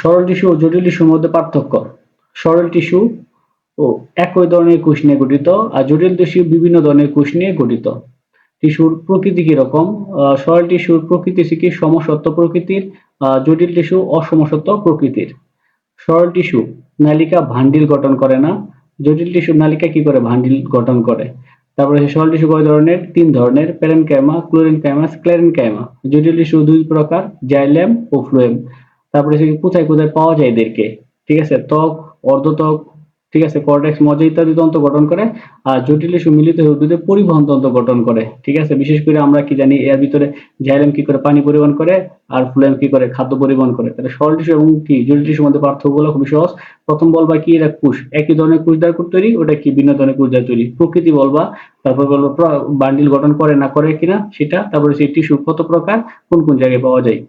সরল টিস্যু ও জটিল টিস্যুর মধ্যে পার্থক্য। সরল টিস্যু ও একই ধরনের কোষ নিয়ে গঠিত আর জটিল টিস্যু বিভিন্ন ধরনের কোষ নিয়ে গঠিত। টিস্যুর প্রকৃতি কীরকম সরল টিস্যুর প্রকৃতি কি সমসত্ব প্রকৃতির জটিল টিস্যু অসমসত্ব প্রকৃতির। সরল টিস্যু নালিকা ভান্ডিল গঠন করে না, জটিল টিস্যু নালিকা কি করে ভান্ডিল গঠন করে? তারপরে সরল টিস্যু কয় ধরনের? তিন ধরনের প্যারেনকাইমা ক্লোরেনকাইমা স্ক্লেরেনকাইমা জটিল টিস্যু দুই প্রকার, জাইলেম ও ফ্লুয়েম। তারপরে কোথায় কোথায় পাওয়া যায় এদেরকে, ঠিক আছে? ত্বক, অর্ধত্বক, ঠিক আছে? কর্টেক্স মজ্জা ইত্যাদি তন্ত্র গঠন করে আর জটিল টিস্যু মিলিত হয়ে উদ্ভিদে পরিবহন তন্ত্র গঠন করে, ঠিক আছে? বিশেষ করে আমরা কি জানি, এর ভিতরে জাইলেম কি করে পানি পরিবহন করে আর ফ্লোয়েম কি করে খাদ্য পরিবহন করে। তাহলে সরল টিস্যু এবং কি জটিল টিস্যুর মধ্যে পার্থক্যগুলো খুবই সহজ। প্রথম বলবা কি এটা কোষ? একই ধরনের কোষ দ্বারা তৈরি, ওটা কি ভিন্ন ধরনের কোষ দ্বারা তৈরি? প্রকৃতি বলবা তারপর বলব বান্ডিল গঠন করে না করে কিনা সেটা, তারপরে সেই টিস্যু কত প্রকার, কোন কোন জায়গায় পাওয়া যায়?